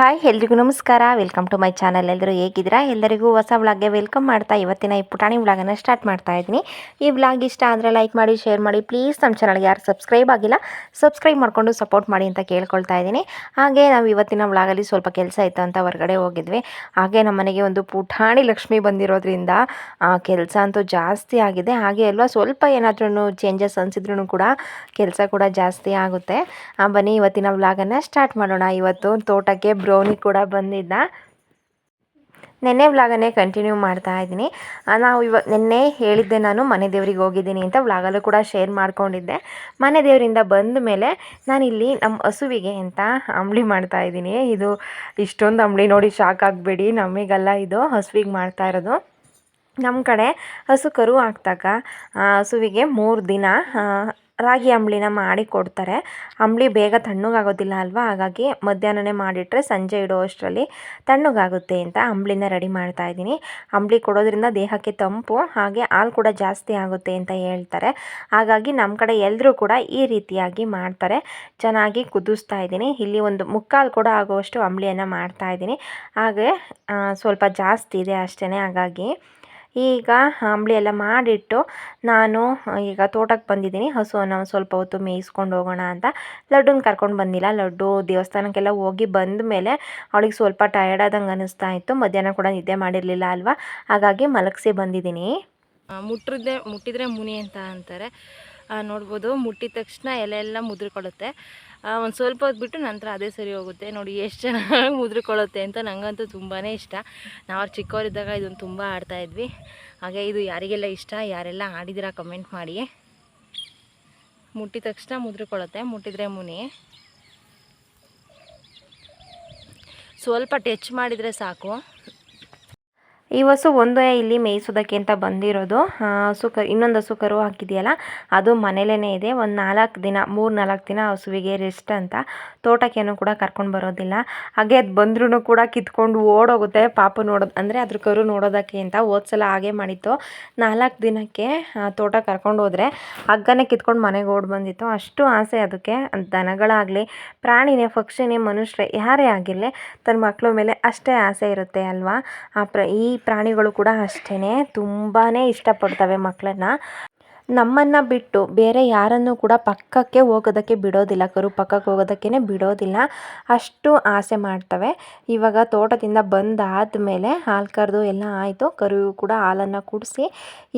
Hi, ಎಲ್ರಿಗೂ ನಮಸ್ಕಾರ. Welcome to my channel ಎಲ್ಲರೂ ಹೇಗಿದ್ದೀರಾ? ಎಲ್ಲರಿಗೂ ಹೊಸ ವ್ಲಾಗ್ಗೆ ವೆಲ್ಕಮ್ ಮಾಡ್ತಾ ಇವತ್ತಿನ ಈ ಪುಟಾಣಿ ವ್ಲಾಗನ್ನು ಸ್ಟಾರ್ಟ್ ಮಾಡ್ತಾ ಇದ್ದೀನಿ. ಈ ವ್ಲಾಗ್ ಇಷ್ಟ ಆದರೆ ಲೈಕ್ ಮಾಡಿ ಶೇರ್ ಮಾಡಿ. ಪ್ಲೀಸ್ ನಮ್ಮ ಚಾನಲ್ಗೆ ಯಾರು ಸಬ್ಸ್ಕ್ರೈಬ್ ಆಗಿಲ್ಲ ಸಬ್ಸ್ಕ್ರೈಬ್ ಮಾಡಿಕೊಂಡು ಸಪೋರ್ಟ್ ಮಾಡಿ ಅಂತ ಕೇಳ್ಕೊಳ್ತಾ ಇದ್ದೀನಿ. ಹಾಗೆ ನಾವು ಇವತ್ತಿನ ವ್ಲಾಗಲ್ಲಿ ಸ್ವಲ್ಪ ಕೆಲಸ ಇತ್ತು ಅಂತ ಹೊರಗಡೆ ಹೋಗಿದ್ವಿ. ಹಾಗೆ ನಮ್ಮ ಮನೆಗೆ ಒಂದು ಪುಟಾಣಿ ಲಕ್ಷ್ಮಿ ಬಂದಿರೋದ್ರಿಂದ ಕೆಲಸ ಅಂತೂ ಜಾಸ್ತಿ ಆಗಿದೆ. ಹಾಗೆ ಅಲ್ವಾ, ಸ್ವಲ್ಪ ಏನಾದ್ರೂ ಚೇಂಜಸ್ ಅನಿಸಿದ್ರೂ ಕೂಡ ಕೆಲಸ ಕೂಡ ಜಾಸ್ತಿ ಆಗುತ್ತೆ. ಬನ್ನಿ, ಇವತ್ತಿನ ವ್ಲಾಗನ್ನು ಸ್ಟಾರ್ಟ್ ಮಾಡೋಣ. ಇವತ್ತು ತೋಟಕ್ಕೆ ಬ್ರೌನಿ ಕೂಡ ಬಂದಿದ್ದ ನೆನ್ನೆ ವ್ಲಾಗನ್ನೇ ಕಂಟಿನ್ಯೂ ಮಾಡ್ತಾ ಇದ್ದೀನಿ. ನಾವು ಇವ, ನಿನ್ನೆ ಹೇಳಿದ್ದೆ ನಾನು ಮನೆ ದೇವರಿಗೆ ಹೋಗಿದ್ದೀನಿ ಅಂತ ವ್ಲಾಗಲ್ಲೂ ಕೂಡ ಶೇರ್ ಮಾಡ್ಕೊಂಡಿದ್ದೆ. ಮನೆ ದೇವರಿಂದ ಬಂದ ಮೇಲೆ ನಾನಿಲ್ಲಿ ನಮ್ಮ ಹಸುವಿಗೆ ಅಂತ ಅಂಬಳಿ ಮಾಡ್ತಾ ಇದ್ದೀನಿ. ಇದು ಇಷ್ಟೊಂದು ಅಂಬಳಿ ನೋಡಿ ಶಾಕ್ ಆಗಬೇಡಿ ನಮಗೆಲ್ಲ ಇದು ಹಸುವಿಗೆ ಮಾಡ್ತಾ ಇರೋದು. ನಮ್ಮ ಕಡೆ ಹಸು ಕರು ಹಾಕ್ದಾಗ ಹಸುವಿಗೆ ಮೂರು ದಿನ ರಾಗಿ ಅಂಬಳಿನ ಮಾಡಿ ಕೊಡ್ತಾರೆ. ಅಂಬಳಿ ಬೇಗ ತಣ್ಣಗಾಗೋದಿಲ್ಲ ಅಲ್ವಾ? ಹಾಗಾಗಿ ಮಧ್ಯಾಹ್ನನೇ ಮಾಡಿಟ್ರೆ ಸಂಜೆ ಇಡೋ ಅಷ್ಟರಲ್ಲಿ ತಣ್ಣಗಾಗುತ್ತೆ ಅಂತ ಅಂಬಳಿನ ರೆಡಿ ಮಾಡ್ತಾ ಇದ್ದೀನಿ. ಅಂಬಳಿ ಕೊಡೋದ್ರಿಂದ ದೇಹಕ್ಕೆ ತಂಪು, ಹಾಗೆ ಹಾಲು ಕೂಡ ಜಾಸ್ತಿ ಆಗುತ್ತೆ ಅಂತ ಹೇಳ್ತಾರೆ. ಹಾಗಾಗಿ ನಮ್ಮ ಕಡೆ ಎಲ್ಲರೂ ಕೂಡ ಈ ರೀತಿಯಾಗಿ ಮಾಡ್ತಾರೆ. ಚೆನ್ನಾಗಿ ಕುದಿಸ್ತಾ ಇದ್ದೀನಿ. ಇಲ್ಲಿ ಒಂದು ಮುಕ್ಕಾಲು ಕೂಡ ಆಗುವಷ್ಟು ಅಂಬಳಿಯನ್ನು ಮಾಡ್ತಾ ಇದ್ದೀನಿ. ಹಾಗೆ ಸ್ವಲ್ಪ ಜಾಸ್ತಿ ಇದೆ ಅಷ್ಟೇ ಹಾಗಾಗಿ. ಈಗ ಅಂಬಳಿ ಎಲ್ಲ ಮಾಡಿಟ್ಟು ನಾನು ಈಗ ತೋಟಕ್ಕೆ ಬಂದಿದ್ದೀನಿ. ಹಸುವನ್ನು ಸ್ವಲ್ಪ ಹೊತ್ತು ಮೇಯಿಸ್ಕೊಂಡು ಹೋಗೋಣ ಅಂತ. ಲಡ್ಡುನ ಕರ್ಕೊಂಡು ಬಂದಿಲ್ಲ. ಲಡ್ಡು ದೇವಸ್ಥಾನಕ್ಕೆಲ್ಲ ಹೋಗಿ ಬಂದ ಮೇಲೆ ಅವಳಿಗೆ ಸ್ವಲ್ಪ ಟಯರ್ಡ್ ಆದಂಗೆ ಅನ್ನಿಸ್ತಾ ಇತ್ತು. ಮಧ್ಯಾಹ್ನ ಕೂಡ ನಿದ್ದೆ ಮಾಡಿರಲಿಲ್ಲ ಅಲ್ವಾ? ಹಾಗಾಗಿ ಮಲಗಿಸಿ ಬಂದಿದ್ದೀನಿ. ಮುಟ್ಟಿದ್ರೆ ಮುಟ್ಟಿದ್ರೆ ಮುನಿ ಅಂತ ಅಂತಾರೆ. ನೋಡ್ಬೋದು, ಮುಟ್ಟಿದ ತಕ್ಷಣ ಎಲೆ ಎಲ್ಲ ಮುದ್ರಿಕೊಳ್ಳುತ್ತೆ ಒಂದು ಸ್ವಲ್ಪ ಹೊತ್ತು ಬಿಟ್ಟು ನಂತರ ಅದೇ ಸರಿ ಹೋಗುತ್ತೆ. ನೋಡಿ, ಎಷ್ಟು ಚೆನ್ನಾಗಿ ಮುದ್ರಿಕೊಳ್ಳುತ್ತೆ ಅಂತ ನನಗಂತೂ ತುಂಬಾ ಇಷ್ಟ. ನಾವು ಚಿಕ್ಕವರಿದ್ದಾಗ ಇದೊಂದು ತುಂಬ ಆಡ್ತಾಯಿದ್ವಿ ಹಾಗೆ ಇದು ಯಾರಿಗೆಲ್ಲ ಇಷ್ಟ, ಯಾರೆಲ್ಲ ಆಡಿದಿರಾ ಕಮೆಂಟ್ ಮಾಡಿ. ಮುಟ್ಟಿದ ತಕ್ಷಣ ಮುದ್ರಿಕೊಳ್ಳುತ್ತೆ, ಮುಟ್ಟಿದ್ರೆ ಮುನಿ. ಸ್ವಲ್ಪ ಟಚ್ ಮಾಡಿದರೆ ಸಾಕು. ಈ ಹಸು ಒಂದೇ ಇಲ್ಲಿ ಮೇಯಿಸೋದಕ್ಕೆ ಅಂತ ಬಂದಿರೋದು. ಹಸು ಕ ಇನ್ನೊಂದು ಹಸು ಕರು ಹಾಕಿದೆಯಲ್ಲ, ಅದು ಮನೇಲೇ ಇದೆ. ಒಂದು ನಾಲ್ಕು ದಿನ, ಮೂರು ನಾಲ್ಕು ದಿನ ಹಸುವಿಗೆ ರೆಸ್ಟ್ ಅಂತ ತೋಟಕ್ಕೇನು ಕೂಡ ಕರ್ಕೊಂಡು ಬರೋದಿಲ್ಲ. ಹಾಗೆ ಅದು ಬಂದ್ರೂ ಕೂಡ ಕಿತ್ಕೊಂಡು ಓಡೋಗುತ್ತೆ. ಪಾಪ ನೋಡೋದು, ಅಂದರೆ ಅದ್ರ ಕರು ನೋಡೋದಕ್ಕೆ ಅಂತ ಹೋದ್ಸಲ ಹಾಗೆ ಮಾಡಿತ್ತು. ನಾಲ್ಕು ದಿನಕ್ಕೆ ತೋಟ ಕರ್ಕೊಂಡು ಹೋದರೆ ಹಗ್ಗನೇ ಕಿತ್ಕೊಂಡು ಮನೆಗೆ ಓಡಿ ಬಂದಿತ್ತು. ಅಷ್ಟು ಆಸೆ ಅದಕ್ಕೆ. ದನಗಳಾಗಲಿ, ಪ್ರಾಣಿನೇ, ಪಕ್ಷಿನೇ, ಮನುಷ್ಯರೇ, ಯಾರೇ ಆಗಿರಲಿ ತನ್ನ ಮಕ್ಕಳ ಮೇಲೆ ಅಷ್ಟೇ ಆಸೆ ಇರುತ್ತೆ ಅಲ್ವಾ? ಆ ಪ್ರ, ಈ ಪ್ರಾಣಿಗಳು ಕೂಡ ಅಷ್ಟೇ ತುಂಬಾ ಇಷ್ಟಪಡ್ತವೆ ಮಕ್ಕಳನ್ನ ನಮ್ಮನ್ನು ಬಿಟ್ಟು ಬೇರೆ ಯಾರನ್ನು ಕೂಡ ಪಕ್ಕಕ್ಕೆ ಹೋಗೋದಕ್ಕೆ ಬಿಡೋದಿಲ್ಲ ಕರು ಪಕ್ಕಕ್ಕೆ ಹೋಗೋದಕ್ಕೇ ಬಿಡೋದಿಲ್ಲ. ಅಷ್ಟು ಆಸೆ ಮಾಡ್ತವೆ. ಇವಾಗ ತೋಟದಿಂದ ಬಂದಾದ ಮೇಲೆ ಹಾಲು ಕರೆದು ಎಲ್ಲ ಆಯಿತು. ಕರು ಕೂಡ ಹಾಲನ್ನು ಕುಡಿಸಿ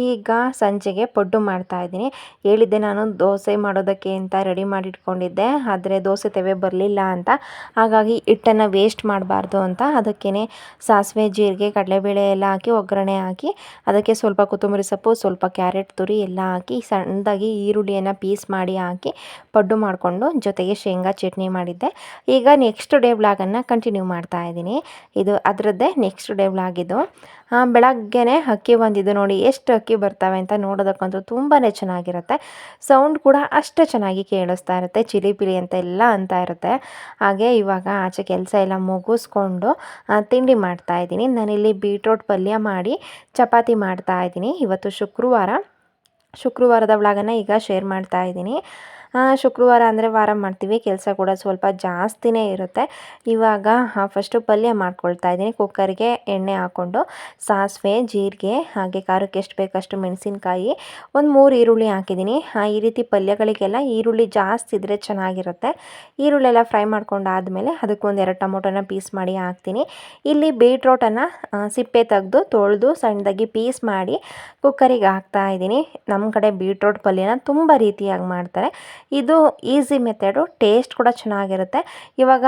ಈಗ ಸಂಜೆಗೆ ಪಡ್ಡು ಮಾಡ್ತಾ ಇದ್ದೀನಿ. ಹೇಳಿದ್ದೆ ನಾನು ದೋಸೆ ಮಾಡೋದಕ್ಕೆ ಅಂತ ರೆಡಿ ಮಾಡಿ ಇಟ್ಕೊಂಡಿದ್ದೆ ಆದರೆ ದೋಸೆ ತೆವೆ ಬರಲಿಲ್ಲ ಅಂತ. ಹಾಗಾಗಿ ಹಿಟ್ಟನ್ನು ವೇಸ್ಟ್ ಮಾಡಬಾರ್ದು ಅಂತ. ಅದಕ್ಕೇ ಸಾಸಿವೆ, ಜೀರಿಗೆ, ಕಡಲೆಬೇಳೆ ಎಲ್ಲ ಹಾಕಿ, ಒಗ್ಗರಣೆ ಹಾಕಿ, ಅದಕ್ಕೆ ಸ್ವಲ್ಪ ಕೊತ್ತಂಬರಿ ಸೊಪ್ಪು, ಸ್ವಲ್ಪ ಕ್ಯಾರೆಟ್ ತುರಿ ಎಲ್ಲ ಹಾಕಿ ಸಣ್ಣದಾಗಿ ಈರುಳ್ಳಿಯನ್ನು ಪೀಸ್ ಮಾಡಿ ಹಾಕಿ ಪಡ್ಡು ಮಾಡಿಕೊಂಡು ಜೊತೆಗೆ ಶೇಂಗಾ ಚಟ್ನಿ ಮಾಡಿದ್ದೆ. ಈಗ ನೆಕ್ಸ್ಟ್ ಡೇ ವ್ಲಾಗನ್ನು ಕಂಟಿನ್ಯೂ ಮಾಡ್ತಾ ಇದ್ದೀನಿ. ಇದು ಅದರದ್ದೇ ನೆಕ್ಸ್ಟ್ ಡೇ ವ್ಲಾಗ್ ಇದು. ಬೆಳಗ್ಗೆನೇ ಅಕ್ಕಿ ಬಂದಿದ್ದು ನೋಡಿ, ಎಷ್ಟು ಅಕ್ಕಿ ಬರ್ತವೆ ಅಂತ ನೋಡೋದಕ್ಕಂತೂ ತುಂಬಾ ಚೆನ್ನಾಗಿರುತ್ತೆ. ಸೌಂಡ್ ಕೂಡ ಅಷ್ಟೇ ಚೆನ್ನಾಗಿ ಕೇಳಿಸ್ತಾ ಇರುತ್ತೆ ಚಿಲಿ ಪಿಲಿ ಅಂತ ಎಲ್ಲ ಅಂತ ಇರುತ್ತೆ. ಹಾಗೆ ಇವಾಗ ಆಚೆ ಕೆಲಸ ಎಲ್ಲ ಮುಗಿಸ್ಕೊಂಡು ತಿಂಡಿ ಮಾಡ್ತಾ ಇದ್ದೀನಿ. ನಾನಿಲ್ಲಿ ಬೀಟ್ರೋಟ್ ಪಲ್ಯ ಮಾಡಿ ಚಪಾತಿ ಮಾಡ್ತಾ ಇದ್ದೀನಿ. ಇವತ್ತು ಶುಕ್ರವಾರ. ಶುಕ್ರವಾರದ ವ್ಲಾಗನ್ನು ಈಗ ಶೇರ್ ಮಾಡ್ತಾ ಇದ್ದೀನಿ. ಶುಕ್ರವಾರ ಅಂದರೆ ವಾರ ಮಾಡ್ತೀವಿ. ಕೆಲಸ ಕೂಡ ಸ್ವಲ್ಪ ಜಾಸ್ತಿನೇ ಇರುತ್ತೆ. ಇವಾಗ ಫಸ್ಟು ಪಲ್ಯ ಮಾಡ್ಕೊಳ್ತಾ ಇದ್ದೀನಿ. ಕುಕ್ಕರ್ಗೆ ಎಣ್ಣೆ ಹಾಕ್ಕೊಂಡು ಸಾಸಿವೆ, ಜೀರಿಗೆ, ಹಾಗೆ ಖಾರಕ್ಕೆ ಎಷ್ಟು ಬೇಕಷ್ಟು ಮೆಣಸಿನ್ಕಾಯಿ, ಒಂದು ಮೂರು ಈರುಳ್ಳಿ ಹಾಕಿದ್ದೀನಿ. ಈ ರೀತಿ ಪಲ್ಯಗಳಿಗೆಲ್ಲ ಈರುಳ್ಳಿ ಜಾಸ್ತಿ ಇದ್ದರೆ ಚೆನ್ನಾಗಿರುತ್ತೆ. ಈರುಳ್ಳಿ ಎಲ್ಲ ಫ್ರೈ ಮಾಡ್ಕೊಂಡಾದಮೇಲೆ ಅದಕ್ಕೆ ಒಂದು ಎರಡು ಟೊಮೊಟೊನ ಪೀಸ್ ಮಾಡಿ ಹಾಕ್ತೀನಿ. ಇಲ್ಲಿ ಬೀಟ್ರೋಟನ್ನು ಸಿಪ್ಪೆ ತೆಗೆದು, ತೊಳೆದು, ಸಣ್ಣದಾಗಿ ಪೀಸ್ ಮಾಡಿ ಕುಕ್ಕರಿಗೆ ಹಾಕ್ತಾ ಇದ್ದೀನಿ. ನಮ್ಮ ಕಡೆ ಬೀಟ್ರೋಟ್ ಪಲ್ಯನ ತುಂಬ ರೀತಿಯಾಗಿ ಮಾಡ್ತಾರೆ. ಇದು ಈಸಿ ಮೆಥಡು, ಟೇಸ್ಟ್ ಕೂಡ ಚೆನ್ನಾಗಿರುತ್ತೆ. ಇವಾಗ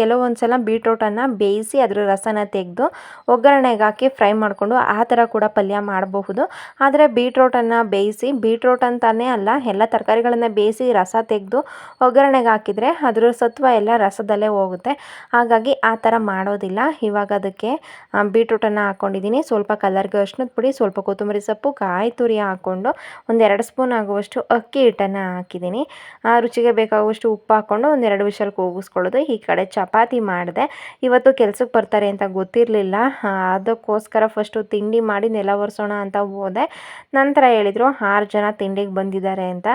ಕೆಲವೊಂದು ಸಲ ಬೀಟ್ರೋಟನ್ನು ಬೇಯಿಸಿ ಅದರ ರಸನ ತೆಗೆದು ಒಗ್ಗರಣೆಗೆ ಹಾಕಿ ಫ್ರೈ ಮಾಡಿಕೊಂಡು ಆ ಥರ ಕೂಡ ಪಲ್ಯ ಮಾಡಬಹುದು. ಆದರೆ ಬೀಟ್ರೋಟನ್ನು ಬೇಯಿಸಿ, ಬೀಟ್ರೋಟ್ ಅಂತಲೇ ಅಲ್ಲ, ಎಲ್ಲ ತರಕಾರಿಗಳನ್ನು ಬೇಯಿಸಿ ರಸ ತೆಗೆದು ಒಗ್ಗರಣೆಗೆ ಹಾಕಿದರೆ ಅದರ ಸತ್ವ ಎಲ್ಲ ರಸದಲ್ಲೇ ಹೋಗುತ್ತೆ. ಹಾಗಾಗಿ ಆ ಥರ ಮಾಡೋದಿಲ್ಲ. ಇವಾಗ ಅದಕ್ಕೆ ಬೀಟ್ರೂಟನ್ನು ಹಾಕ್ಕೊಂಡಿದ್ದೀನಿ ಸ್ವಲ್ಪ ಕಲರ್ಗೆ ಅರ್ಶಿನದ ಪುಡಿ, ಸ್ವಲ್ಪ ಕೊತ್ತಂಬರಿ ಸೊಪ್ಪು, ಕಾಯಿ ತುರಿ ಹಾಕ್ಕೊಂಡು ಒಂದೆರಡು ಸ್ಪೂನ್ ಆಗುವಷ್ಟು ಅಕ್ಕಿ ಹಿಟ್ಟನ್ನು ಹಾಕಿದ್ದೀನಿ. ರುಚಿಗೆ ಬೇಕಾಗುವಷ್ಟು ಉಪ್ಪು ಹಾಕ್ಕೊಂಡು ಒಂದೆರಡು ವಿಷಲ್ ಕೂಗಿಸ್ಕೊಳ್ಳೋದು ಈ ಕಡೆ ಚಪಾತಿ ಮಾಡಿದೆ. ಇವತ್ತು ಕೆಲ್ಸಕ್ಕೆ ಬರ್ತಾರೆ ಅಂತ ಗೊತ್ತಿರಲಿಲ್ಲ. ಅದಕ್ಕೋಸ್ಕರ ಫಸ್ಟು ತಿಂಡಿ ಮಾಡಿ ನೆಲ ಒರೆಸೋಣ ಅಂತ ಹೋದೆ. ನಂತರ ಹೇಳಿದರು, ಆರು ಜನ ತಿಂಡಿಗೆ ಬಂದಿದ್ದಾರೆ ಅಂತ.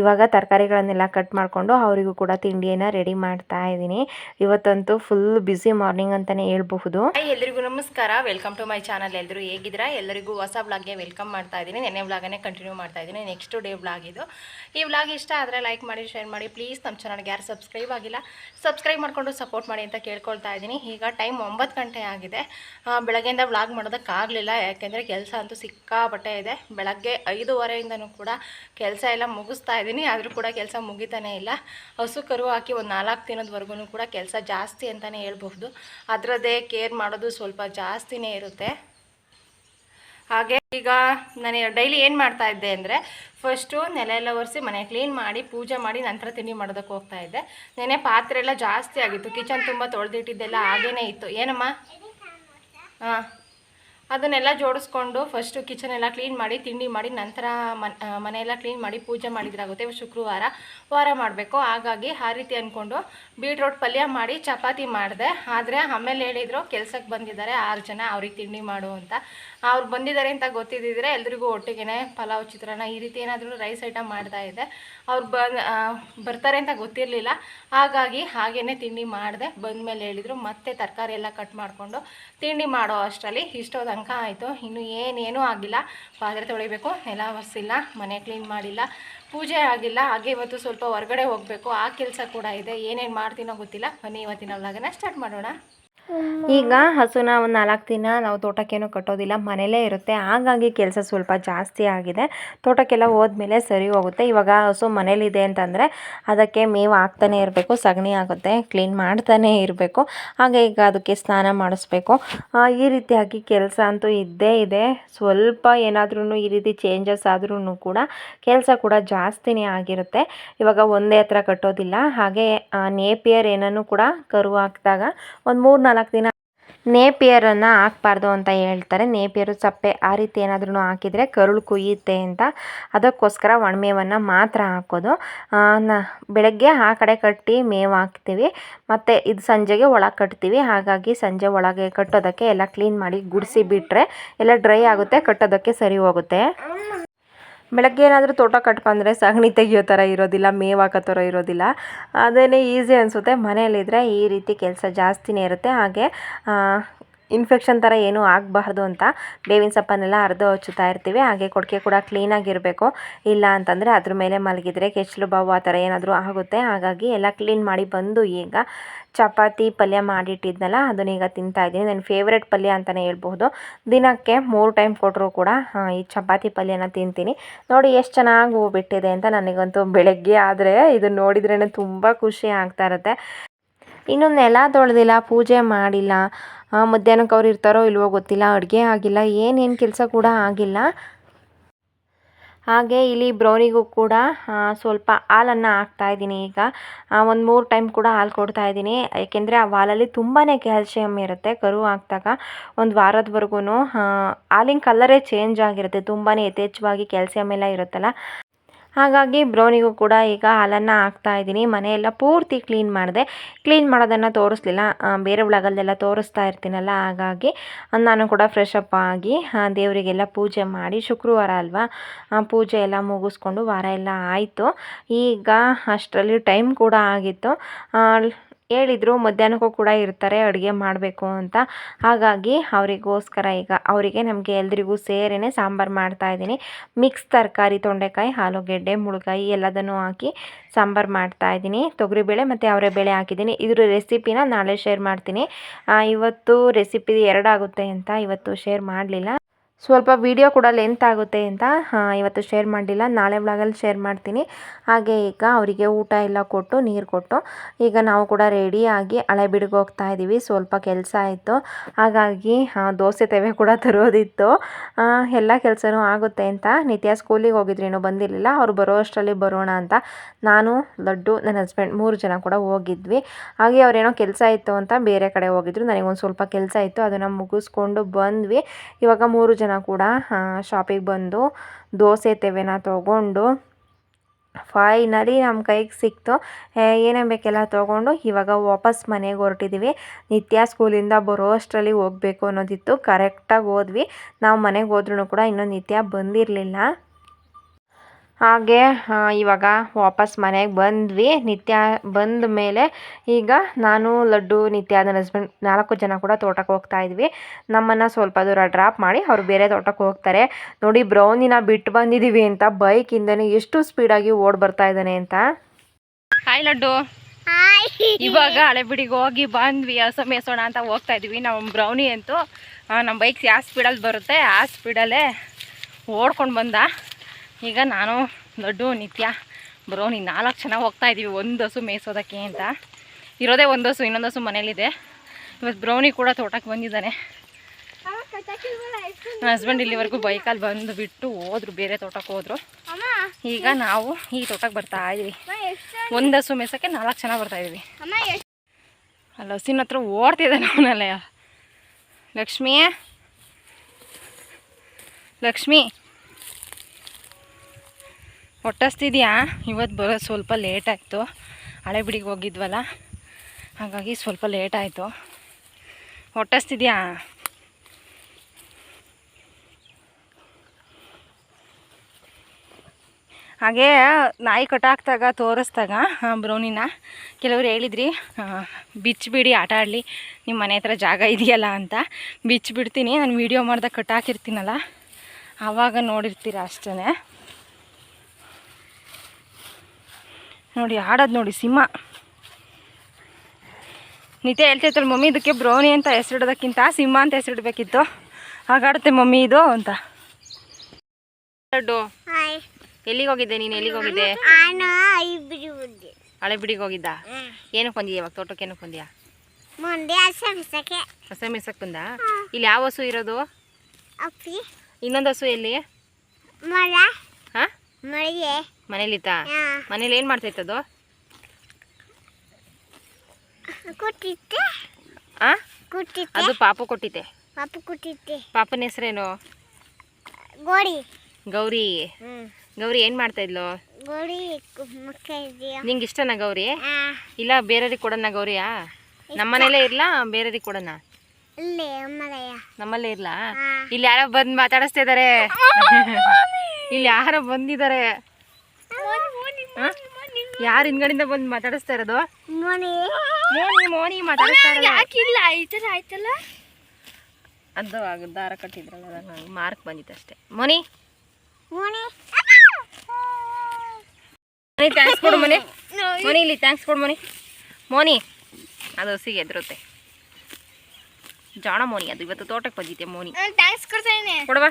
ಇವಾಗ ತರಕಾರಿಗಳನ್ನೆಲ್ಲ ಕಟ್ ಮಾಡಿಕೊಂಡು ಅವರಿಗೂ ಕೂಡ ತಿಂಡಿಯನ್ನು ರೆಡಿ ಮಾಡ್ತಾ ಇದ್ದೀನಿ. ಇವತ್ತಂತೂ ಫುಲ್ ಬ್ಯುಸಿ ಮಾರ್ನಿಂಗ್ ಅಂತಲೇ ಹೇಳ್ಬಹುದು. ಎಲ್ಲರಿಗೂ ನಮಸ್ಕಾರ. ವೆಲ್ಕಮ್ ಟು ಮೈ ಚಾನಲ್ ಎಲ್ಲರೂ ಹೇಗಿದ್ದೀರಾ? ಎಲ್ಲರಿಗೂ ಹೊಸ ಬ್ಲಾಗ್ಗೆ ವೆಲ್ಕಮ್ ಮಾಡ್ತಾ ಇದ್ದೀನಿ. ನೆನ್ನೆ ಬ್ಲಾಗನ್ನೇ ಕಂಟಿನ್ಯೂ ಮಾಡ್ತಾ ಇದ್ದೀನಿ. ನೆಕ್ಸ್ಟ್ ಡೇ ಬ್ಲಾಗ್ ಇದು. ಈ ಬ್ಲಾಗ್ ಇಷ್ಟ ಆದರೆ ಲೈಕ್ ಮಾಡಿ, ಶೇರ್ ಮಾಡಿ. ಪ್ಲೀಸ್ ನಮ್ಮ ಚಾನಲ್ಗೆ ಯಾರು ಸಬ್ಸ್ಕ್ರೈಬ್ ಆಗಿಲ್ಲ, ಸಬ್ಸ್ಕ್ರೈಬ್ ಮಾಡಿಕೊಂಡು ಸಪೋರ್ಟ್ ಮಾಡಿ ಅಂತ ಕೇಳ್ಕೊಳ್ತಾ ಇದ್ದೀನಿ. ಈಗ ಟೈಮ್ ಒಂಬತ್ತು ಗಂಟೆ ಆಗಿದೆ. ಬೆಳಗ್ಗೆಯಿಂದ ವ್ಲಾಗ್ ಮಾಡೋದಕ್ಕಾಗಲಿಲ್ಲ, ಯಾಕೆಂದರೆ ಕೆಲಸ ಅಂತೂ ಸಿಕ್ಕಾಪಟ್ಟೆ ಇದೆ. ಬೆಳಗ್ಗೆ ಐದೂವರೆಯಿಂದನೂ ಕೂಡ ಕೆಲಸ ಎಲ್ಲ ಮುಗಿಸ್ತಾ ಇದ್ದೀನಿ. ಆದರೂ ಕೂಡ ಕೆಲಸ ಮುಗಿತಾನೇ ಇಲ್ಲ. ಹಸು ಕರು ಹಾಕಿ ಒಂದು ನಾಲ್ಕು ದಿನದವರೆಗೂ ಕೂಡ ಕೆಲಸ ಜಾಸ್ತಿ ಅಂತಲೇ ಹೇಳ್ಬಹುದು. ಅದರದ್ದೇ ಕೇರ್ ಮಾಡೋದು ಸ್ವಲ್ಪ ಜಾಸ್ತಿನೇ ಇರುತ್ತೆ. ಹಾಗೆ ಈಗ ನಾನು ಡೈಲಿ ಏನು ಮಾಡ್ತಾ ಇದ್ದೆ ಅಂದರೆ ಫಸ್ಟು ನೆಲ ಎಲ್ಲ ಒರೆಸಿ ಮನೆ ಕ್ಲೀನ್ ಮಾಡಿ ಪೂಜೆ ಮಾಡಿ ನಂತರ ತಿಂಡಿ ಮಾಡೋದಕ್ಕೆ ಹೋಗ್ತಾ ಇದ್ದೆ. ನೆನೆ ಪಾತ್ರೆ ಎಲ್ಲ ಜಾಸ್ತಿ ಆಗಿತ್ತು. ಕಿಚನ್ ತುಂಬ ತೊಳೆದಿಟ್ಟಿದ್ದೆಲ್ಲ ಹಾಗೇನೇ ಇತ್ತು. ಏನಮ್ಮ? ಹಾಂ. ಅದನ್ನೆಲ್ಲ ಜೋಡಿಸ್ಕೊಂಡು ಫಸ್ಟು ಕಿಚನ್ ಎಲ್ಲ ಕ್ಲೀನ್ ಮಾಡಿ ತಿಂಡಿ ಮಾಡಿ ನಂತರ ಮನೆಯೆಲ್ಲ ಕ್ಲೀನ್ ಮಾಡಿ ಪೂಜೆ ಮಾಡಿದ್ರಾಗುತ್ತೆ. ಶುಕ್ರವಾರ, ವಾರ ಮಾಡಬೇಕು. ಹಾಗಾಗಿ ಆ ರೀತಿ ಅಂದ್ಕೊಂಡು ಬೀಟ್ರೋಟ್ ಪಲ್ಯ ಮಾಡಿ ಚಪಾತಿ ಮಾಡಿದೆ. ಆದರೆ ಆಮೇಲೆ ಹೇಳಿದರು ಕೆಲಸಕ್ಕೆ ಬಂದಿದ್ದಾರೆ. ಆರು ಜನ ಅವ್ರಿಗೆ ತಿಂಡಿ ಮಾಡು ಅಂತ. ಅವ್ರು ಬಂದಿದ್ದಾರೆ ಅಂತ ಗೊತ್ತಿದ್ದಿದ್ರೆ ಎಲ್ರಿಗೂ ಒಟ್ಟಿಗೆ ಪಲಾವ್, ಚಿತ್ರಾನ್ನ ಈ ರೀತಿ ಏನಾದರೂ ರೈಸ್ ಐಟಮ್ ಮಾಡ್ತಾ ಇದ್ದೆ. ಅವ್ರು ಬಂದು ಬರ್ತಾರೆ ಅಂತ ಗೊತ್ತಿರಲಿಲ್ಲ. ಹಾಗಾಗಿ ಹಾಗೇ ತಿಂಡಿ ಮಾಡಿದೆ. ಬಂದಮೇಲೆ ಹೇಳಿದರು, ಮತ್ತೆ ತರಕಾರಿ ಎಲ್ಲ ಕಟ್ ಮಾಡಿಕೊಂಡು ತಿಂಡಿ ಮಾಡೋ ಅಷ್ಟರಲ್ಲಿ ಇಷ್ಟೊಂದು ಅಂಕ ಆಯಿತು. ಇನ್ನು ಏನೇನೂ ಆಗಿಲ್ಲ. ಪಾತ್ರೆ ತೊಳಿಬೇಕು. ನೆಲ ಒರೆಸಿಲ್ಲ. ಮನೆ ಕ್ಲೀನ್ ಮಾಡಿಲ್ಲ. ಪೂಜೆ ಆಗಿಲ್ಲ. ಹಾಗೆ ಇವತ್ತು ಸ್ವಲ್ಪ ಹೊರಗಡೆ ಹೋಗಬೇಕು. ಆ ಕೆಲಸ ಕೂಡ ಇದೆ. ಏನೇನು ಮಾಡ್ತೀನೋ ಗೊತ್ತಿಲ್ಲ. ಬನ್ನಿ ಇವತ್ತಿನ ಸ್ಟಾರ್ಟ್ ಮಾಡೋಣ. ಈಗ ಹಸುನ ಒಂದು ನಾಲ್ಕು ದಿನ ನಾವು ತೋಟಕ್ಕೇನು ಕಟ್ಟೋದಿಲ್ಲ, ಮನೇಲೇ ಇರುತ್ತೆ. ಹಾಗಾಗಿ ಕೆಲಸ ಸ್ವಲ್ಪ ಜಾಸ್ತಿ ಆಗಿದೆ. ತೋಟಕ್ಕೆಲ್ಲ ಹೋದ್ಮೇಲೆ ಸರಿ ಹೋಗುತ್ತೆ. ಇವಾಗ ಹಸು ಮನೇಲಿದೆ ಅಂತಂದರೆ ಅದಕ್ಕೆ ಮೇವು ಹಾಕ್ತಾನೆ ಇರಬೇಕು, ಸಗಣಿ ಆಗುತ್ತೆ, ಕ್ಲೀನ್ ಮಾಡ್ತಾನೆ ಇರಬೇಕು. ಹಾಗೆ ಈಗ ಅದಕ್ಕೆ ಸ್ನಾನ ಮಾಡಿಸ್ಬೇಕು. ಈ ರೀತಿಯಾಗಿ ಕೆಲಸ ಅಂತೂ ಇದ್ದೇ ಇದೆ. ಸ್ವಲ್ಪ ಏನಾದ್ರೂ ಈ ರೀತಿ ಚೇಂಜಸ್ ಆದ್ರೂ ಕೂಡ ಕೆಲಸ ಕೂಡ ಜಾಸ್ತಿನೇ ಆಗಿರುತ್ತೆ. ಇವಾಗ ಒಂದೇ ಹತ್ರ ಕಟ್ಟೋದಿಲ್ಲ. ಹಾಗೆ ನೇಪಿಯರ್ ಏನನ್ನು ಕೂಡ ಕರು ಹಾಕಿದಾಗ ಒಂದು ಮೂರು ನಾಲ್ಕು ದಿನ ನೇಪಿಯರನ್ನು ಹಾಕ್ಬಾರ್ದು ಅಂತ ಹೇಳ್ತಾರೆ. ನೇಪಿಯರು ಸಪ್ಪೆ ಆ ರೀತಿ ಏನಾದ್ರೂ ಹಾಕಿದರೆ ಕರುಳು ಕುಯ್ಯುತ್ತೆ ಅಂತ ಅದಕ್ಕೋಸ್ಕರ ಒಣಮೇವನ್ನು ಮಾತ್ರ ಹಾಕೋದು. ನ, ಬೆಳಗ್ಗೆ ಆ ಕಡೆ ಕಟ್ಟಿ ಮೇವು ಹಾಕ್ತೀವಿ. ಮತ್ತು ಇದು ಸಂಜೆಗೆ ಒಳಗೆ ಕಟ್ತೀವಿ. ಹಾಗಾಗಿ ಸಂಜೆ ಒಳಗೆ ಕಟ್ಟೋದಕ್ಕೆ ಎಲ್ಲ ಕ್ಲೀನ್ ಮಾಡಿ ಗುಡಿಸಿ ಬಿಟ್ಟರೆ ಎಲ್ಲ ಡ್ರೈ ಆಗುತ್ತೆ, ಕಟ್ಟೋದಕ್ಕೆ ಸರಿ ಹೋಗುತ್ತೆ. ಬೆಳಗ್ಗೆ ಏನಾದರೂ ತೋಟ ಕಟ್ಕೊಂಡ್ರೆ ಸಗಣಿ ತೆಗಿಯೋ ಥರ ಇರೋದಿಲ್ಲ ಮೇವು ಹಾಕೋ ಥರ ಇರೋದಿಲ್ಲ. ಅದೇ ಈಸಿ ಅನಿಸುತ್ತೆ. ಮನೆಯಲ್ಲಿದ್ದರೆ ಈ ರೀತಿ ಕೆಲಸ ಜಾಸ್ತಿನೇ ಇರುತ್ತೆ. ಹಾಗೆ ಇನ್ಫೆಕ್ಷನ್ ಥರ ಏನೂ ಆಗಬಾರ್ದು ಅಂತ ಬೇವಿನ ಸೊಪ್ಪನ್ನೆಲ್ಲ ಅರ್ಧ ಹಚ್ಚುತ್ತಾ ಇರ್ತೀವಿ. ಹಾಗೆ ಕೊಡಕೆ ಕೂಡ ಕ್ಲೀನಾಗಿರಬೇಕು ಇಲ್ಲ ಅಂತಂದರೆ ಅದ್ರ ಮೇಲೆ ಮಲಗಿದರೆ ಕೆಚ್ಚಲು ಬಾವು ಆ ಥರ ಏನಾದರೂ ಆಗುತ್ತೆ. ಹಾಗಾಗಿ ಎಲ್ಲ ಕ್ಲೀನ್ ಮಾಡಿ ಬಂದು ಈಗ ಚಪಾತಿ ಪಲ್ಯ ಮಾಡಿಟ್ಟಿದ್ನಲ್ಲ, ಅದನ್ನ ಈಗ ತಿಂತಾ ಇದ್ದೀನಿ. ನನ್ನ ಫೇವ್ರೆಟ್ ಪಲ್ಯ ಅಂತಲೇ ಹೇಳ್ಬೋದು ದಿನಕ್ಕೆ ಮೂರು ಟೈಮ್ ಕೊಟ್ಟರು ಕೂಡ ಈ ಚಪಾತಿ ಪಲ್ಯನ ತಿಂತೀನಿ. ನೋಡಿ ಎಷ್ಟು ಚೆನ್ನಾಗಿ ಬಿಟ್ಟಿದೆ ಅಂತ ನನಗಂತೂ ಬೆಳಗ್ಗೆ ಆದರೆ ಇದನ್ನು ನೋಡಿದ್ರೇ ತುಂಬ ಖುಷಿ ಆಗ್ತಾ ಇರುತ್ತೆ. ಇನ್ನು ನೆಲ ತೊಳೆದಿಲ್ಲ ಪೂಜೆ ಮಾಡಿಲ್ಲ. ಮಧ್ಯಾಹ್ನಕ್ಕೆ ಅವ್ರು ಇರ್ತಾರೋ ಇಲ್ವೋ ಗೊತ್ತಿಲ್ಲ, ಅಡುಗೆ ಆಗಿಲ್ಲ, ಏನೇನು ಕೆಲಸ ಕೂಡ ಆಗಿಲ್ಲ. ಹಾಗೆ ಇಲ್ಲಿ ಬ್ರೌನಿಗೂ ಕೂಡ ಸ್ವಲ್ಪ ಹಾಲನ್ನು ಹಾಕ್ತಾ ಇದ್ದೀನಿ ಈಗ. ಒಂದು ಮೂರು ಟೈಮ್ ಕೂಡ ಹಾಲು ಕೊಡ್ತಾ ಇದ್ದೀನಿ. ಏಕೆಂದರೆ ಆ ಹಾಲಲ್ಲಿ ತುಂಬಾ ಕ್ಯಾಲ್ಸಿಯಂ ಇರುತ್ತೆ ಕರು ಹಾಕಿದಾಗ. ಒಂದು ವಾರದವರೆಗೂ ಹಾಲಿನ ಕಲರೇ ಚೇಂಜ್ ಆಗಿರುತ್ತೆ. ತುಂಬಾ ಯಥೇಚ್ಛವಾಗಿ ಕ್ಯಾಲ್ಸಿಯಮ್ ಎಲ್ಲ ಇರುತ್ತಲ್ಲ. ಹಾಗಾಗಿ ಬ್ರೌನಿಗೂ ಕೂಡ ಈಗ ಹಾಲನ್ನು ಹಾಕ್ತಾ ಇದ್ದೀನಿ. ಮನೆಯೆಲ್ಲ ಪೂರ್ತಿ ಕ್ಲೀನ್ ಮಾಡಿದೆ. ಕ್ಲೀನ್ ಮಾಡೋದನ್ನು ತೋರಿಸ್ಲಿಲ್ಲ. ಬೇರೆ ಒಳಗಲ್ಲೆಲ್ಲ ತೋರಿಸ್ತಾ ಇರ್ತೀನಲ್ಲ, ಹಾಗಾಗಿ ನಾನು ಕೂಡ ಫ್ರೆಶ್ ಅಪ್ ಆಗಿ ದೇವರಿಗೆಲ್ಲ ಪೂಜೆ ಮಾಡಿ ಶುಕ್ರವಾರ ಅಲ್ವಾ ಪೂಜೆ ಎಲ್ಲ ಮುಗಿಸ್ಕೊಂಡು ವಾರ ಎಲ್ಲ ಆಯಿತು. ಈಗ ಅಷ್ಟರಲ್ಲಿ ಟೈಮ್ ಕೂಡ ಆಗಿತ್ತು. ಹೇಳಿದರು ಮಧ್ಯಾಹ್ನಕ್ಕೂ ಕೂಡ ಇರ್ತಾರೆ, ಅಡುಗೆ ಮಾಡಬೇಕು ಅಂತ. ಹಾಗಾಗಿ ಅವರಿಗೋಸ್ಕರ ಈಗ ಅವರಿಗೆ ನಮಗೆ ಎಲ್ರಿಗೂ ಸೇರಿನೇ ಸಾಂಬಾರು ಮಾಡ್ತಾ ಇದ್ದೀನಿ. ಮಿಕ್ಸ್ ತರಕಾರಿ, ತೊಂಡೆಕಾಯಿ, ಆಲೂಗೆಡ್ಡೆ, ಮುಳುಗಾಯಿ ಎಲ್ಲದನ್ನು ಹಾಕಿ ಸಾಂಬಾರು ಮಾಡ್ತಾ ಇದ್ದೀನಿ. ತೊಗರಿಬೇಳೆ ಮತ್ತು ಅವರೆಬೇಳೆ ಹಾಕಿದ್ದೀನಿ. ಇದ್ರ ರೆಸಿಪಿನ ನಾಳೆ ಶೇರ್ ಮಾಡ್ತೀನಿ. ಇವತ್ತು ರೆಸಿಪಿ ಎರಡಾಗುತ್ತೆ ಅಂತ ಇವತ್ತು ಶೇರ್ ಮಾಡಲಿಲ್ಲ. ಸ್ವಲ್ಪ ವಿಡಿಯೋ ಕೂಡ ಲೆಂತ್ ಆಗುತ್ತೆ ಅಂತ ಇವತ್ತು ಶೇರ್ ಮಾಡಲಿಲ್ಲ. ನಾಳೆ ಬ್ಲಾಗಲ್ಲಿ ಶೇರ್ ಮಾಡ್ತೀನಿ. ಹಾಗೆ ಈಗ ಅವರಿಗೆ ಊಟ ಎಲ್ಲ ಕೊಟ್ಟು, ನೀರು ಕೊಟ್ಟು, ಈಗ ನಾವು ಕೂಡ ರೆಡಿಯಾಗಿ ಹಳೆಬೀಡಿಗೆ ಹೋಗ್ತಾ ಇದ್ದೀವಿ ಸ್ವಲ್ಪ ಕೆಲಸ ಆಯಿತು. ಹಾಗಾಗಿ ದೋಸೆ ತವೆ ಕೂಡ ತರೋದಿತ್ತು. ಎಲ್ಲ ಕೆಲಸನೂ ಆಗುತ್ತೆ ಅಂತ. ನಿತ್ಯ ಸ್ಕೂಲಿಗೆ ಹೋಗಿದ್ರು ಇನ್ನೂ ಬಂದಿರಲಿಲ್ಲ. ಅವ್ರು ಬರೋ ಅಷ್ಟರಲ್ಲಿ ಬರೋಣ ಅಂತ. ನಾನು, ಲಡ್ಡು, ನನ್ನ ಹಸ್ಬೆಂಡ್ ಮೂರು ಜನ ಕೂಡ ಹೋಗಿದ್ವಿ. ಹಾಗೆ ಅವರೇನೋ ಕೆಲಸ ಇತ್ತು ಅಂತ ಬೇರೆ ಕಡೆ ಹೋಗಿದ್ರು. ನನಗೊಂದು ಸ್ವಲ್ಪ ಕೆಲಸ ಇತ್ತು. ಅದನ್ನು ಮುಗಿಸ್ಕೊಂಡು ಬಂದ್ವಿ. ಇವಾಗ ಮೂರು ಕೂಡ ಶಾಪಿಗೆ ಬಂದು ದೋಸೆ, ತೆವೆನ ತೊಗೊಂಡು ಫೈನಲಿ ನಮ್ಮ ಕೈಗೆ ಸಿಕ್ತು. ಏನೇನು ಬೇಕೆಲ್ಲ ತೊಗೊಂಡು ಇವಾಗ ವಾಪಸ್ ಮನೆಗೆ ಹೊರಟಿದ್ದೀವಿ ನಿತ್ಯ ಸ್ಕೂಲಿಂದ ಬರೋ ಅಷ್ಟರಲ್ಲಿ ಹೋಗಬೇಕು ಅನ್ನೋದಿತ್ತು. ಕರೆಕ್ಟಾಗಿ ಹೋದ್ವಿ. ನಾವು ಮನೆಗೆ ಹೋದ್ರೂ ಕೂಡ ಇನ್ನೂ ನಿತ್ಯ ಬಂದಿರಲಿಲ್ಲ. ಹಾಗೆ ಇವಾಗ ವಾಪಸ್ ಮನೆಗೆ ಬಂದ್ವಿ. ನಿತ್ಯ ಬಂದ ಮೇಲೆ ಈಗ ನಾನು ಲಡ್ಡು ನಿತ್ಯ ನನ್ನ ಹಸ್ಬೆಂಡ್ ನಾಲ್ಕು ಜನ ಕೂಡ ತೋಟಕ್ಕೆ ಹೋಗ್ತಾ ಇದ್ವಿ. ನಮ್ಮನ್ನು ಸ್ವಲ್ಪ ದೂರ ಡ್ರಾಪ್ ಮಾಡಿ ಅವ್ರು ಬೇರೆ ತೋಟಕ್ಕೆ ಹೋಗ್ತಾರೆ. ನೋಡಿ ಬ್ರೌನಿನ ಬಿಟ್ಟು ಬಂದಿದ್ದೀವಿ ಅಂತ ಬೈಕಿಂದನೇ ಎಷ್ಟು ಸ್ಪೀಡಾಗಿ ಓಡ್ ಬರ್ತಾ ಇದ್ದಾನೆ ಅಂತ. ಹಾಯ್ ಲಡ್ಡು. ಇವಾಗ ಹಳೆಬಿಡಿಗೆ ಹೋಗಿ ಬಂದ್ವಿ. ಹಸ ಮೇಸೋಣ ಅಂತ ಹೋಗ್ತಾ ಇದ್ವಿ. ನಮ್ಮ ಬ್ರೌನಿ ಅಂತೂ ನಮ್ಮ ಬೈಕ್ ಯಾವ ಸ್ಪೀಡಲ್ಲಿ ಬರುತ್ತೆ ಆ ಸ್ಪೀಡಲ್ಲೇ ಓಡ್ಕೊಂಡು ಬಂದ. ಈಗ ನಾನು ದೊಡ್ಡ ನಿತ್ಯ, ಬ್ರೌನಿ ನಾಲ್ಕು ಜನ ಹೋಗ್ತಾ ಇದ್ದೀವಿ ಒಂದು ಹಸು ಮೇಯಿಸೋದಕ್ಕೆ ಅಂತ. ಇರೋದೇ ಒಂದು ಹಸು, ಇನ್ನೊಂದು ಹಸು ಮನೇಲಿದೆ. ಇವತ್ತು ಬ್ರೌನಿ ಕೂಡ ತೋಟಕ್ಕೆ ಬಂದಿದ್ದಾನೆ. ನನ್ನ ಹಸ್ಬೆಂಡ್ ಇಲ್ಲಿವರೆಗೂ ಬೈಕಲ್ಲಿ ಬಂದು ಬಿಟ್ಟು ಹೋದ್ರು, ಬೇರೆ ತೋಟಕ್ಕೆ ಹೋದ್ರು. ಈಗ ನಾವು ಈ ತೋಟಕ್ಕೆ ಬರ್ತಾ ಇದ್ದೀವಿ ಒಂದು ಹಸು ಮೇಸಕ್ಕೆ ನಾಲ್ಕು ಜನ ಬರ್ತಾ ಇದೀವಿ. ಅಲ್ಲ, ಹಸಿನ ಹತ್ರ ಓಡ್ತಿದ್ದಾನೆ ಅವನಲ್ಲೇ ಲಕ್ಷ್ಮಿ ಲಕ್ಷ್ಮಿ. ಹೊಟ್ಟಸ್ತಿದ್ಯಾ ಇವತ್ತು ಬರೋದು ಸ್ವಲ್ಪ ಲೇಟ್ ಆಯಿತು. ಹಳೆ ಬಿಡಿಗೆ ಹೋಗಿದ್ವಲ್ಲ? ಹಾಗಾಗಿ ಸ್ವಲ್ಪ ಲೇಟ್ ಆಯಿತು. ಹಾಗೇ ಹಾಗೆ ನಾಯಿ ಕಟ್ಟಾಕ್ದಾಗ ತೋರಿಸ್ದಾಗ ಬ್ರೌನಿನ. ಕೆಲವರು ಹೇಳಿದ್ರಿ ಬಿಚ್ಚಿಬಿಡಿ ಆಟ ಆಡಲಿ. ನಿಮ್ಮ ಮನೆ ಹತ್ರ ಜಾಗ ಇದೆಯಲ್ಲ ಅಂತ. ಬಿಚ್ಚಿಬಿಡ್ತೀನಿ ನಾನು ವೀಡಿಯೋ ಮಾಡ್ದಾಗ ಕಟ್ಟಾಕಿರ್ತೀನಲ್ಲ ಆವಾಗ ನೋಡಿರ್ತೀರ ಅಷ್ಟೇ ನೋಡಿ ಆಡೋದು ನೋಡಿ ಸಿಂಹ. ನಿತ್ಯ ಹೇಳ್ತೈತಲ್ಲ ಮಮ್ಮಿ ಇದಕ್ಕೆ ಬ್ರೌನಿ ಅಂತ ಹೆಸರಿಡೋದಕ್ಕಿಂತ ಸಿಂಹ ಅಂತ ಹೆಸರಿಡ್ಬೇಕಿತ್ತು. ಹಾಗಾಡುತ್ತೆ ಮಮ್ಮಿ ಇದು ಅಂತ. ಎಲ್ಲಿಗೆ ಹೋಗಿದ್ದೆ ನೀನು? ಎಲ್ಲಿಗೆ ಹೋಗಿದ್ದೆ? ಹಳೆ ಬಿಡಿಗೆ ಹೋಗಿದ್ದ? ಏನಕ್ಕೆ ಬಂದಿದ್ಯಾ ಇವಾಗ? ತೋಟಕ್ಕೆ ಏನಕ್ಕೆ ಬಂದ್ಯಾ? ಹೊಸ ಮೆಸಕ್ಕೆ ಬಂದ? ಇಲ್ಲಿ ಯಾವ ಹಸು ಇರೋದು? ಇನ್ನೊಂದು ಹಸು ಎಲ್ಲಿ? ಹಾಂ? ಮನೇಲಿತ್ತಾ. ಮನೇಲಿ ಏನು ಮಾಡ್ತಾ ಕೊಟ್ಟಿತ್ತೆ ಅದು ಪಾಪು ಕೊಟ್ಟಿತೆ ಪಾಪ ಕೊಟ್ಟಿತ್ತೆ ಪಾಪನ ಹೆಸರೇನು? ಗೌರಿ. ಗೌರಿ. ಏನು ಮಾಡ್ತಾ ಇದ್ಲು? ನಿಂಗೆ ಇಷ್ಟನಾ ಗೌರಿ? ಇಲ್ಲ ಬೇರೆಯವ್ರಿಗೆ ಕೊಡೋಣ ಗೌರಿಯಾ? ನಮ್ಮನೇಲೇ ಇರ್ಲಾ ಬೇರೆಯವ್ರಿಗೆ ಕೊಡೋಣ ನಮ್ಮಲ್ಲೇ ಇರ್ಲಾ? ಇಲ್ಲಿ ಯಾರೋ ಬಂದು ಮಾತಾಡಿಸ್ತಾ ಇದ್ದಾರೆ ಇಲ್ಲಿ ಯಾರೋ ಬಂದಿದ್ದಾರೆ. ಯಾರು ಹಿಂದ್ಗಡೆಯಿಂದ ಬಂದು ಮಾತಾಡಿಸ್ತಾ ಇರೋದು? ಮನೆ. ಮೋನಿ ಮಾತಾಡಿಸ್ತಾ ಯಾಕಿಲ್ಲ? ಆಯ್ತಲ್ಲ ಆಯ್ತಲ್ಲ? ಅದು ಆಗ ದಾರ ಕಟ್ಟಿದ್ರಲ್ಲ ಮಾರ್ಕ್ ಬಂದಿತ್ತು ಅಷ್ಟೇ. ಮೋನಿ. ಮನೆ. ಮೋನಿ ಥ್ಯಾಂಕ್ಸ್ ಕೊಡು ಮೋನಿ. ಮೋನಿ ಇಲ್ಲಿ ಥ್ಯಾಂಕ್ಸ್ ಕೊಡು ಮೋನಿ. ಮೋನಿ ಅದು ಹಸಿಗೆ ಎದುರುತ್ತೆ. ಜಾಣ ಮೋನಿ ಅದು ಇವತ್ತು ತೋಟಕ್ಕೆ ಬಂದಿದ್ದೆ ಮೋನಿ? ಥ್ಯಾಂಕ್ಸ್ ಕೊಡ್ತೇನೆ ಕೊಡವಾ?